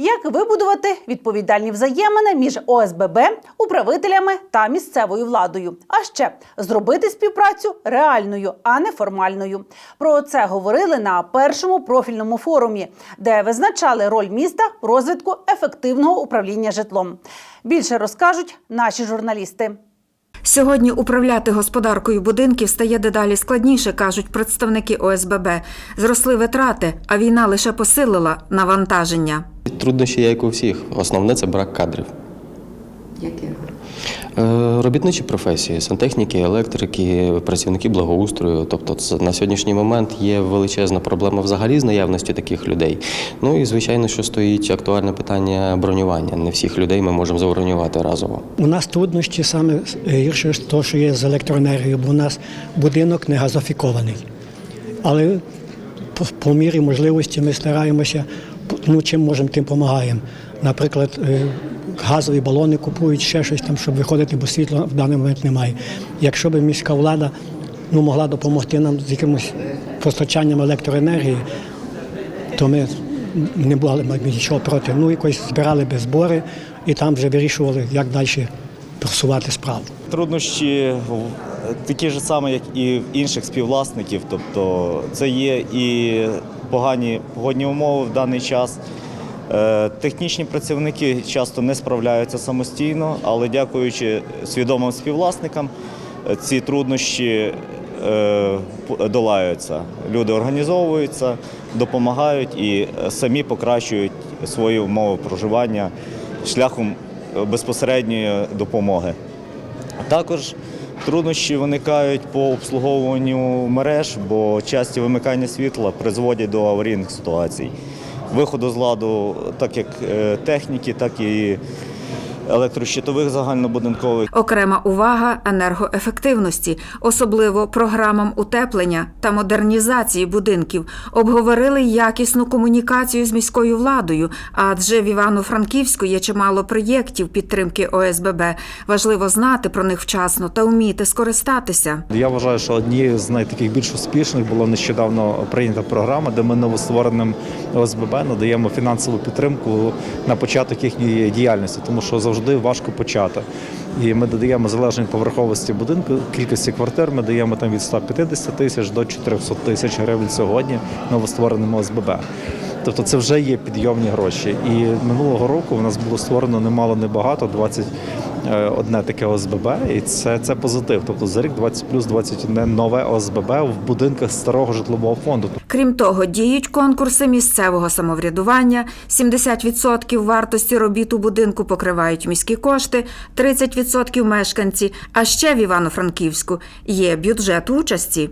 Як вибудувати відповідальні взаємини між ОСББ, управителями та місцевою владою, а ще зробити співпрацю реальною, а не формальною. Про це говорили на першому профільному форумі, де визначали роль міста розвитку ефективного управління житлом. Більше розкажуть наші журналісти. Сьогодні управляти господаркою будинків стає дедалі складніше, кажуть представники ОСББ. Зросли витрати, а війна лише посилила навантаження. Труднощі як у всіх. Основне це брак кадрів. Е, Робітничі професії, сантехніки, електрики, працівники благоустрою. Тобто, на сьогоднішній момент є величезна проблема взагалі з наявністю таких людей. Ну і звичайно, що стоїть актуальне питання бронювання. Не всіх людей ми можемо забронювати разово. У нас труднощі саме гірше з того, що є з електроенергією, бо у нас будинок не газофікований. Але по мірі можливості ми стараємося, ну чим можемо, тим допомагаємо. Наприклад, е, газові балони купують, ще щось там, щоб виходити, бо світла в даний момент немає. Якщо б міська влада ну, могла допомогти нам з якимось постачанням електроенергії, то ми не були б нічого проти. Ну, якось збирали би збори і там вже вирішували, як далі просувати справу. Труднощі такі ж самі, як і в інших співвласників. Тобто це є і погані погодні умови в даний час. Е, Технічні працівники часто не справляються самостійно, але дякуючи свідомим співвласникам, е, ці труднощі е, долаються. Люди організовуються, допомагають і самі покращують свої умови проживання шляхом безпосередньої допомоги. Також труднощі виникають по обслуговуванню мереж, бо часті вимикання світла призводять до аварійних ситуацій. Виходу з ладу, так як е, техніки, так і електрощитових загальнобудинкових. Окрема увага енергоефективності, особливо програмам утеплення та модернізації будинків. Обговорили якісну комунікацію з міською владою, адже в Івано-Франківську є чимало проєктів підтримки ОСББ. Важливо знати про них вчасно та вміти скористатися. Я вважаю, що однією з найтаких більш успішних була нещодавно прийнята програма, де ми новоствореним ОСББ надаємо фінансову підтримку на початок їхньої діяльності, тому що завжди важко почати. І ми додаємо залежно від поверховості будинку, кількості квартир. Ми даємо там від 150 тисяч до 400 тисяч гривень сьогодні новоствореному ОСББ. Тобто це вже є підйомні гроші. І минулого року в нас було створено немало небагато, 21 таке ОСББ, і це, це позитив. Тобто за рік 20 плюс 21 нове ОСББ в будинках старого житлового фонду. Крім того, діють конкурси місцевого самоврядування. 70% вартості робіт у будинку покривають міські кошти, 30% мешканці. А ще в Івано-Франківську є бюджет участі.